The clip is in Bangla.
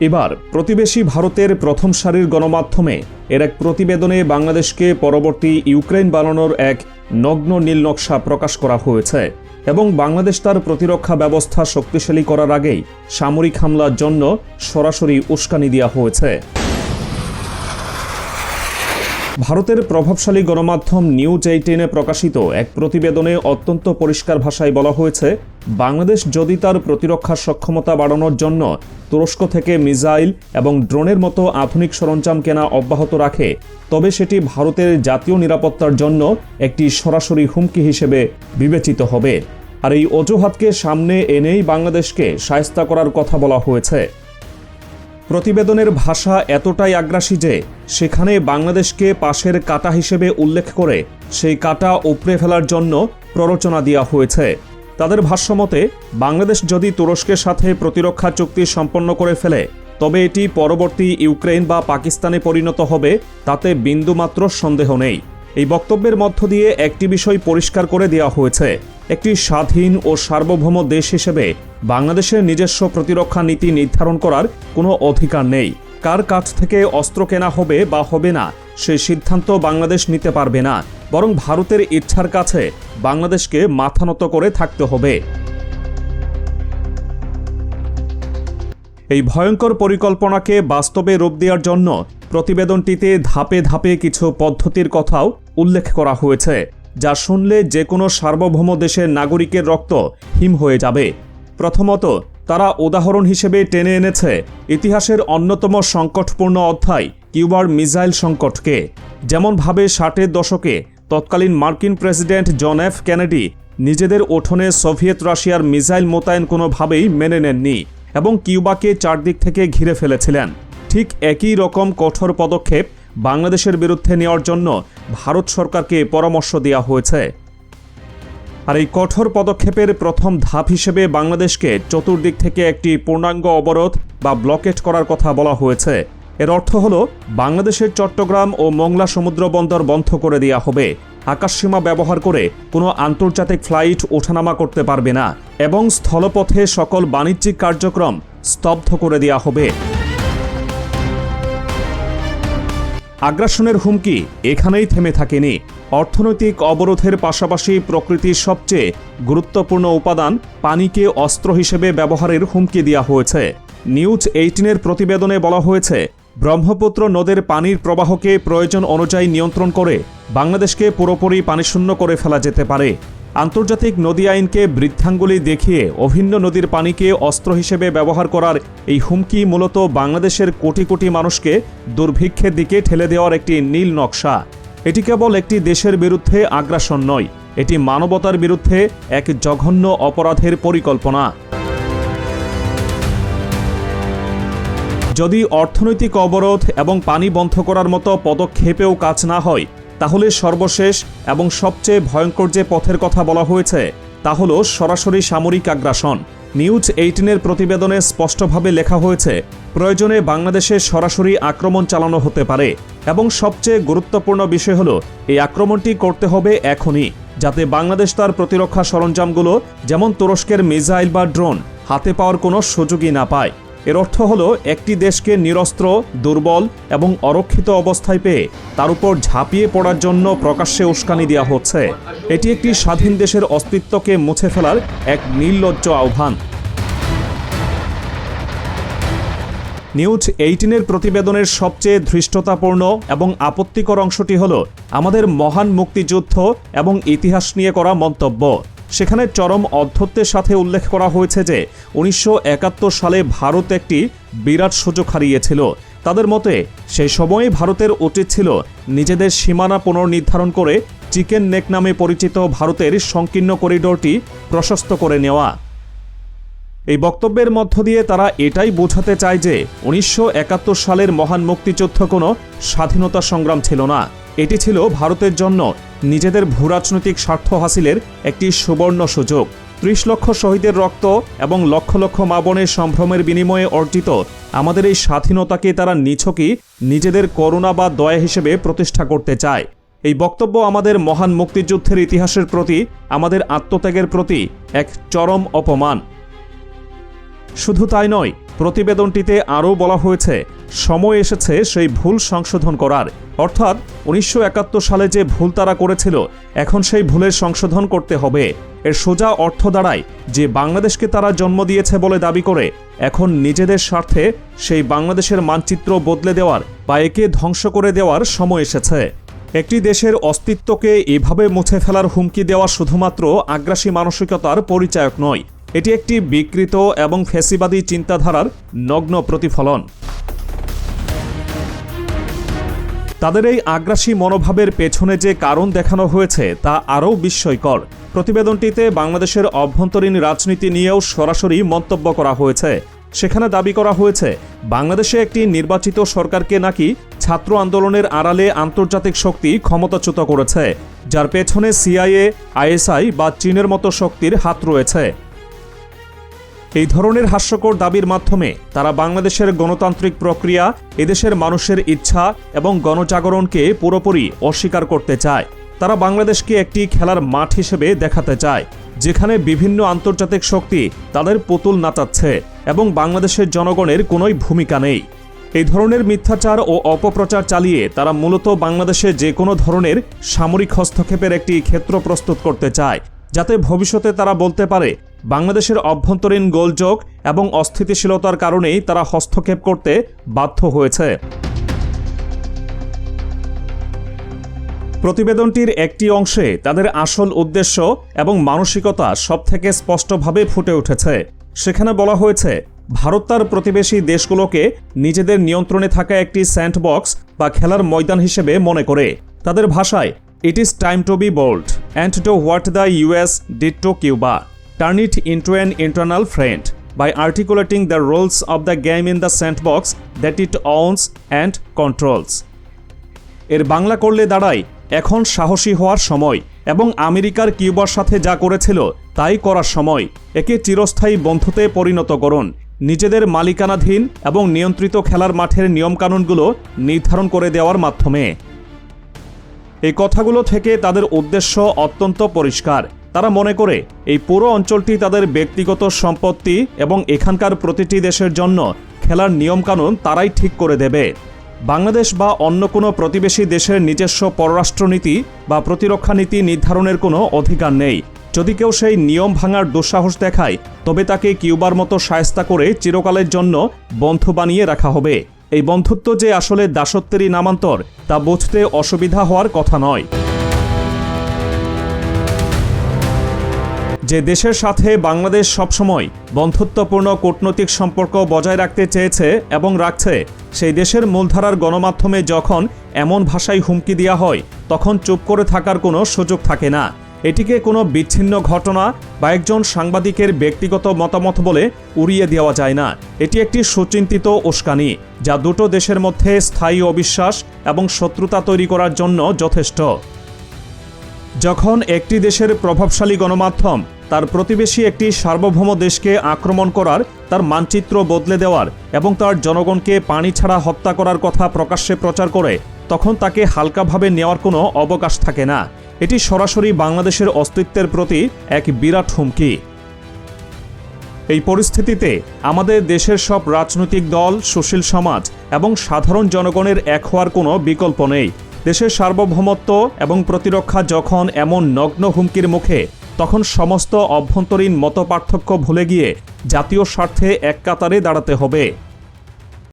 এবার প্রতিবেশী ভারতের প্রথম সারির গণমাধ্যমে এর এক প্রতিবেদনে বাংলাদেশকে পরবর্তী ইউক্রেন বানানোর এক নগ্ন নীল নকশা প্রকাশ করা হয়েছে এবং বাংলাদেশ তার প্রতিরক্ষা ব্যবস্থা শক্তিশালী করার আগেই সামরিক হামলার জন্য সরাসরি উস্কানি দেওয়া হয়েছে। ভারতের প্রভাবশালী গণমাধ্যম নিউজ এইটিনে প্রকাশিত এক প্রতিবেদনে অত্যন্ত পরিষ্কার ভাষায় বলা হয়েছে বাংলাদেশ যদি তার প্রতিরক্ষা সক্ষমতা বাড়ানোর জন্য তুরস্ক থেকে মিসাইল এবং ড্রোনের মতো আধুনিক সরঞ্জাম কেনা অব্যাহত রাখে, তবে সেটি ভারতের জাতীয় নিরাপত্তার জন্য একটি সরাসরি হুমকি হিসেবে বিবেচিত হবে। আর এই অজুহাতকে সামনে এনেই বাংলাদেশকে সায়স্তা করার কথা বলা হয়েছে। প্রতিবেদনের ভাষা এতটাই আগ্রাসী যে সেখানে বাংলাদেশকে পাশের কাটা হিসেবে উল্লেখ করে সেই কাটা উপড়ে ফেলার জন্য প্ররোচনা দেওয়া হয়েছে। তাদের ভাষ্যমতে বাংলাদেশ যদি তুরস্কের সাথে প্রতিরক্ষা চুক্তি সম্পন্ন করে ফেলে, তবে এটি পরবর্তী ইউক্রেন বা পাকিস্তানে পরিণত হবে, তাতে বিন্দুমাত্র সন্দেহ নেই। এই বক্তব্যের মধ্য দিয়ে একটি বিষয় পরিষ্কার করে দেওয়া হয়েছে। একটি স্বাধীন ও সার্বভৌম দেশ হিসেবে বাংলাদেশের নিজস্ব প্রতিরক্ষা নীতি নির্ধারণ করার কোনো অধিকার নেই। কার কাছ থেকে অস্ত্র কেনা হবে বা হবে না সেই সিদ্ধান্ত বাংলাদেশ নিতে পারবে না। বরং ভারতের ইচ্ছার কাছে বাংলাদেশকে মাথা নত করে থাকতে হবে। এই ভয়ঙ্কর পরিকল্পনাকে বাস্তবে রূপ দেওয়ার জন্য প্রতিবেদনটিতে ধাপে ধাপে কিছু পদ্ধতির কথাও উল্লেখ করা হয়েছে, যা শুনলে যে কোনো সার্বভৌম দেশের নাগরিকের রক্ত হিম হয়ে যাবে। প্রথমত, তারা উদাহরণ হিসেবে টেনে এনেছে ইতিহাসের অন্যতম সংকটপূর্ণ অধ্যায় কিউবার মিসাইল সংকটকে, যেমনভাবে ষাটের দশকে তৎকালীন মার্কিন প্রেসিডেন্ট জন এফ কেনেডি নিজেদের উঠোনে সোভিয়েত রাশিয়ার মিসাইল মোতায়েন কোনোভাবেই মেনে নেননি এবং কিউবাকে চারদিক থেকে ঘিরে ফেলেছিলেন। ঠিক একই রকম কঠোর পদক্ষেপ বাংলাদেশের বিরুদ্ধে নেওয়ার জন্য ভারত সরকারকে পরামর্শ দেওয়া হয়েছে। আর এই কঠোর পদক্ষেপের প্রথম ধাপ হিসেবে বাংলাদেশকে চতুর্দিক থেকে একটি পূর্ণাঙ্গ অবরোধ বা ব্লকেট করার কথা বলা হয়েছে। এর অর্থ হল, বাংলাদেশের চট্টগ্রাম ও মংলা সমুদ্র বন্দর বন্ধ করে দেওয়া হবে। আকাশসীমা ব্যবহার করে কোনো আন্তর্জাতিক ফ্লাইট ওঠানামা করতে পারবে না এবং স্থলপথে সকল বাণিজ্যিক কার্যক্রম স্তব্ধ করে দেওয়া হবে। আগ্রাসনের হুমকি এখানেই থেমে থাকেনি। অর্থনৈতিক অবরোধের পাশাপাশি প্রকৃতির সবচেয়ে গুরুত্বপূর্ণ উপাদান পানিকে অস্ত্র হিসেবে ব্যবহারের হুমকি দেওয়া হয়েছে। নিউজ এইটিনের প্রতিবেদনে বলা হয়েছে ব্রহ্মপুত্র নদের পানির প্রবাহকে প্রয়োজন অনুযায়ী নিয়ন্ত্রণ করে বাংলাদেশকে পুরোপুরি পানিশূন্য করে ফেলা যেতে পারে। আন্তর্জাতিক নদী আইনকে বৃদ্ধাঙ্গুলি দেখিয়ে অভিন্ন নদীর পানিকে অস্ত্র হিসেবে ব্যবহার করার এই হুমকি মূলত বাংলাদেশের কোটি কোটি মানুষকে দুর্ভিক্ষের দিকে ঠেলে দেওয়ার একটি নীল নকশা। এটি কেবল একটি দেশের বিরুদ্ধে আগ্রাসন নয়, এটি মানবতার বিরুদ্ধে এক জঘন্য অপরাধের পরিকল্পনা। যদি অর্থনৈতিক অবরোধ এবং পানি বন্ধ করার মতো পদক্ষেপেও কাজ না হয়, তাহলে সর্বশেষ এবং সবচেয়ে ভয়ঙ্কর যে পথের কথা বলা হয়েছে, তা হল সরাসরি সামরিক আগ্রাসন। নিউজ এইটিনের প্রতিবেদনে স্পষ্টভাবে লেখা হয়েছে, প্রয়োজনে বাংলাদেশে সরাসরি আক্রমণ চালানো হতে পারে এবং সবচেয়ে গুরুত্বপূর্ণ বিষয় হল, এই আক্রমণটি করতে হবে এখনই, যাতে বাংলাদেশ তার প্রতিরক্ষা সরঞ্জামগুলো, যেমন তুরস্কের মিসাইল বা ড্রোন, হাতে পাওয়ার কোনো সুযোগই না পায়। এর অর্থ হলো, একটি দেশকে নিরস্ত্র, দুর্বল এবং অরক্ষিত অবস্থায় পেয়ে তার উপর ঝাঁপিয়ে পড়ার জন্য প্রকাশ্যে উস্কানি দেওয়া হচ্ছে। এটি একটি স্বাধীন দেশের অস্তিত্বকে মুছে ফেলার এক নির্লজ্জ আহ্বান। নিউজ এইটিনের প্রতিবেদনের সবচেয়ে ধৃষ্টতাপূর্ণ এবং আপত্তিকর অংশটি হল, আমাদের মহান মুক্তিযুদ্ধ এবং ইতিহাস নিয়ে করা মন্তব্য। সেখানে চরম অধ্যত্বের সাথে উল্লেখ করা হয়েছে যে উনিশশো একাত্তর সালে ভারত একটি বিরাট সুযোগ হারিয়েছিল। তাদের মতে সেই সময়ে ভারতের উচিত ছিল নিজেদের সীমানা পুনর্নির্ধারণ করে চিকেন নেক নামে পরিচিত ভারতের সংকীর্ণ করিডোরটি প্রশস্ত করে নেওয়া। এই বক্তব্যের মধ্য দিয়ে তারা এটাই বোঝাতে চায় যে উনিশশো একাত্তর সালের মহান মুক্তিযুদ্ধ কোনো স্বাধীনতা সংগ্রাম ছিল না। এটি ছিল ভারতের জন্য নিজেদের ভূরাজনৈতিক স্বার্থ হাসিলের একটি সুবর্ণ সুযোগ। ত্রিশ লক্ষ শহীদের রক্ত এবং লক্ষ লক্ষ মা বোনের সম্ভ্রমের বিনিময়ে অর্জিত আমাদের এই স্বাধীনতাকে তারা নিছকই নিজেদের করুণা বা দয়া হিসেবে প্রতিষ্ঠা করতে চায়। এই বক্তব্য আমাদের মহান মুক্তিযুদ্ধের ইতিহাসের প্রতি, আমাদের আত্মত্যাগের প্রতি এক চরম অপমান। শুধু তাই নয়, প্রতিবেদনটিতে আরও বলা হয়েছে, সময় এসেছে সেই ভুল সংশোধন করার। অর্থাৎ উনিশশো একাত্তর সালে যে ভুল তারা করেছিল, এখন সেই ভুলের সংশোধন করতে হবে। এর সোজা অর্থ দাঁড়ায়, যে বাংলাদেশকে তারা জন্ম দিয়েছে বলে দাবি করে, এখন নিজেদের স্বার্থে সেই বাংলাদেশের মানচিত্র বদলে দেওয়ার বা একে ধ্বংস করে দেওয়ার সময় এসেছে। একটি দেশের অস্তিত্বকে এভাবে মুছে ফেলার হুমকি দেওয়া শুধুমাত্র আগ্রাসী মানসিকতার পরিচায়ক নয় এটি একটি বিকৃত এবং ফেসিবাদী চিন্তাধারার নগ্ন প্রতিফলন। তাদের এই আগ্রাসী মনোভাবের পেছনে যে কারণ দেখানো হয়েছে, তা আরও বিস্ময়কর। প্রতিবেদনটিতে বাংলাদেশের অভ্যন্তরীণ রাজনীতি নিয়েও সরাসরি মন্তব্য করা হয়েছে। সেখানে দাবি করা হয়েছে, বাংলাদেশে একটি নির্বাচিত সরকারকে নাকি ছাত্র আন্দোলনের আড়ালে আন্তর্জাতিক শক্তি ক্ষমতাচ্যুত করেছে, যার পেছনে সিআইএ, আইএসআই বা চীনের মতো শক্তির হাত রয়েছে। এই ধরনের হাস্যকর দাবির মাধ্যমে তারা বাংলাদেশের গণতান্ত্রিক প্রক্রিয়া, এদেশের মানুষের ইচ্ছা এবং গণজাগরণকে পুরোপুরি অস্বীকার করতে চায়। তারা বাংলাদেশকে একটি খেলার মাঠ হিসেবে দেখাতে চায়, যেখানে বিভিন্ন আন্তর্জাতিক শক্তি তাদের পুতুল নাচাচ্ছে এবং বাংলাদেশের জনগণের কোনোই ভূমিকা নেই। এই ধরনের মিথ্যাচার ও অপপ্রচার চালিয়ে তারা মূলত বাংলাদেশে যে কোনো ধরনের সামরিক হস্তক্ষেপের একটি ক্ষেত্র প্রস্তুত করতে চায়, যাতে ভবিষ্যতে তারা বলতে পারে বাংলাদেশের অভ্যন্তরীণ গোলযোগ এবং অস্থিতিশীলতার কারণেই তারা হস্তক্ষেপ করতে বাধ্য হয়েছে। প্রতিবেদনটির একটি অংশে তাদের আসল উদ্দেশ্য এবং মানসিকতা সবথেকে স্পষ্টভাবে ফুটে উঠেছে। সেখানে বলা হয়েছে, ভারত তার প্রতিবেশী দেশগুলোকে নিজেদের নিয়ন্ত্রণে থাকা একটি স্যান্ডবক্স বা খেলার ময়দান হিসেবে মনে করে। তাদের ভাষায়, it is time to be bold and to what the US did to Cuba. Turn it into an internal friend by articulating the rules of the game in the sandbox that it owns and controls. এর বাংলা করলে দাঁড়ায়, এখন সাহসী হওয়ার সময় এবং আমেরিকার কিউবার সাথে যা করেছিল তাই করার সময়। একে চিরস্থায়ী বন্ধুতে পরিণত করুন। নিজেদের মালিকানাধীন এবং নিয়ন্ত্রিত খেলার মাঠের নিয়মকানুনগুলো নির্ধারণ করে দেওয়ার মাধ্যমে। এই কথাগুলো থেকে তাদের উদ্দেশ্য অত্যন্ত পরিষ্কার। তারা মনে করে, এই পুরো অঞ্চলটি তাদের ব্যক্তিগত সম্পত্তি এবং এখানকার প্রতিটি দেশের জন্য খেলার নিয়মকানুন তারাই ঠিক করে দেবে। বাংলাদেশ বা অন্য কোনো প্রতিবেশী দেশের নিজস্ব পররাষ্ট্রনীতি বা প্রতিরক্ষা নীতি নির্ধারণের কোনো অধিকার নেই। যদি কেউ সেই নিয়ম ভাঙার দুঃসাহস দেখায়, তবে তাকে কিউবার মতো সায়স্তা করে চিরকালের জন্য বন্ধু বানিয়ে রাখা হবে। এই বন্ধুত্ব যে আসলে দাসত্বেরই নামান্তর, তা বুঝতে অসুবিধা হওয়ার কথা নয়। যে দেশের সাথে বাংলাদেশ সবসময় বন্ধুত্বপূর্ণ কূটনৈতিক সম্পর্ক বজায় রাখতে চেয়েছে এবং রাখছে, সেই দেশের মূলধারার গণমাধ্যমে যখন এমন ভাষায় হুমকি দেওয়া হয়, তখন চুপ করে থাকার কোনো সুযোগ থাকে না। এটিকে কোনো বিচ্ছিন্ন ঘটনা বা একজন সাংবাদিকের ব্যক্তিগত মতামত বলে উড়িয়ে দেওয়া যায় না। এটি একটি সুচিন্তিত উস্কানি, যা দুটো দেশের মধ্যে স্থায়ী অবিশ্বাস এবং শত্রুতা তৈরি করার জন্য যথেষ্ট। যখন একটি দেশের প্রভাবশালী গণমাধ্যম তার প্রতিবেশী একটি সার্বভৌম দেশকে আক্রমণ করার, তার মানচিত্র বদলে দেওয়ার এবং তার জনগণকে পানি ছাড়া হত্যা করার কথা প্রকাশ্যে প্রচার করে, তখন তাকে হালকাভাবে নেওয়ার কোনো অবকাশ থাকে না। এটি সরাসরি বাংলাদেশের অস্তিত্বের প্রতি এক বিরাট হুমকি। এই পরিস্থিতিতে আমাদের দেশের সব রাজনৈতিক দল, সুশীল সমাজ এবং সাধারণ জনগণের এক হওয়ার কোনো বিকল্প নেই। দেশের সার্বভৌমত্ব এবং প্রতিরক্ষা যখন এমন নগ্ন হুমকির মুখে তখন সমস্ত অভ্যন্তরীণ মতপার্থক্য ভুলে গিয়ে জাতীয় স্বার্থে এক কাতারে দাঁড়াতে হবে।